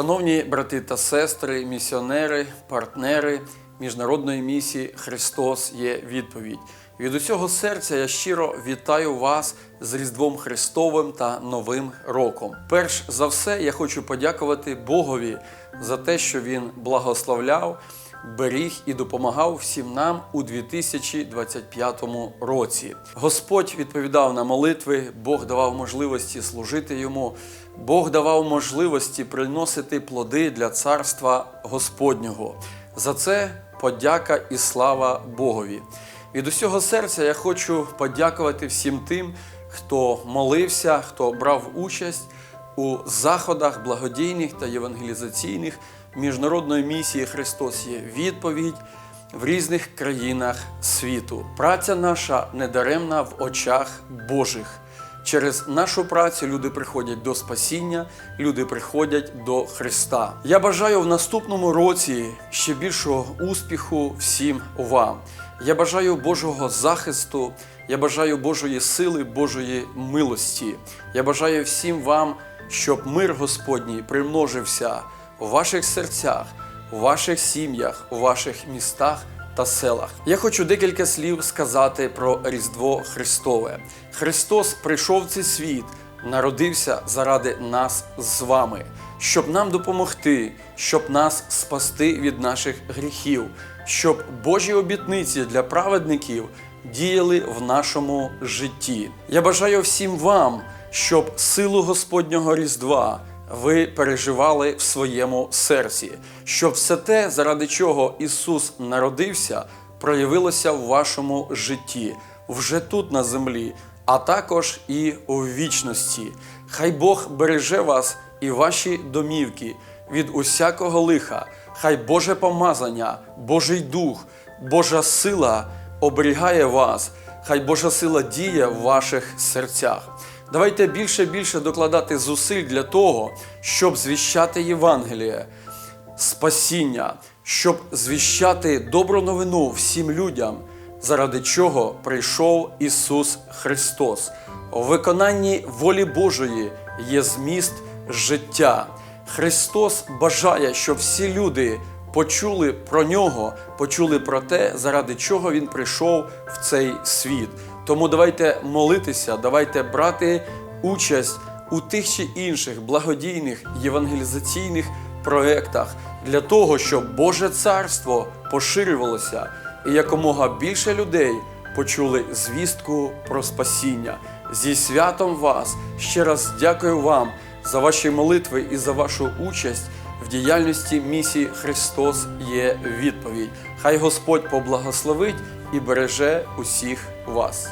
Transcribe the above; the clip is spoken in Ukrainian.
Шановні брати та сестри, місіонери, партнери міжнародної місії Христос є відповідь. Від усього серця я щиро вітаю вас з Різдвом Христовим та Новим роком. Перш за все, я хочу подякувати Богові за те, що Він благословляв, беріг і допомагав всім нам у 2025 році. Господь відповідав на молитви, Бог давав можливості служити йому, Бог давав можливості приносити плоди для царства Господнього. За це подяка і слава Богові. Від усього серця я хочу подякувати всім тим, хто молився, хто брав участь у заходах благодійних та євангелізаційних міжнародної місії Христос є відповідь в різних країнах світу. Праця наша недаремна в очах Божих. Через нашу працю люди приходять до спасіння, люди приходять до Христа. Я бажаю в наступному році ще більшого успіху всім вам. Я бажаю Божого захисту, я бажаю Божої сили, Божої милості. Я бажаю всім вам, щоб мир Господній примножився у ваших серцях, у ваших сім'ях, у ваших містах та селах. Я хочу декілька слів сказати про Різдво Христове. Христос прийшов в цей світ, народився заради нас з вами, щоб нам допомогти, щоб нас спасти від наших гріхів, щоб Божі обітниці для праведників діяли в нашому житті. Я бажаю всім вам, щоб силу Господнього Різдва ви переживали в своєму серці, щоб все те, заради чого Ісус народився, проявилося в вашому житті вже тут на землі, а також і у вічності. Хай Бог береже вас і ваші домівки від усякого лиха, хай Боже помазання, Божий дух, Божа сила оберігає вас, хай Божа сила діє в ваших серцях. Давайте більше більше докладати зусиль для того, щоб звіщати Євангеліє, спасіння, щоб звіщати добру новину всім людям, заради чого прийшов Ісус Христос. У виконанні волі Божої є зміст життя. Христос бажає, щоб всі люди почули про нього, почули про те, заради чого Він прийшов в цей світ. Тому давайте молитися, давайте брати участь у тих чи інших благодійних євангелізаційних проєктах для того, щоб Боже царство поширювалося і якомога більше людей почули звістку про спасіння. Зі святом вас ще раз дякую вам за ваші молитви і за вашу участь діяльності місії Христос є відповідь. Хай Господь поблагословить і береже усіх вас.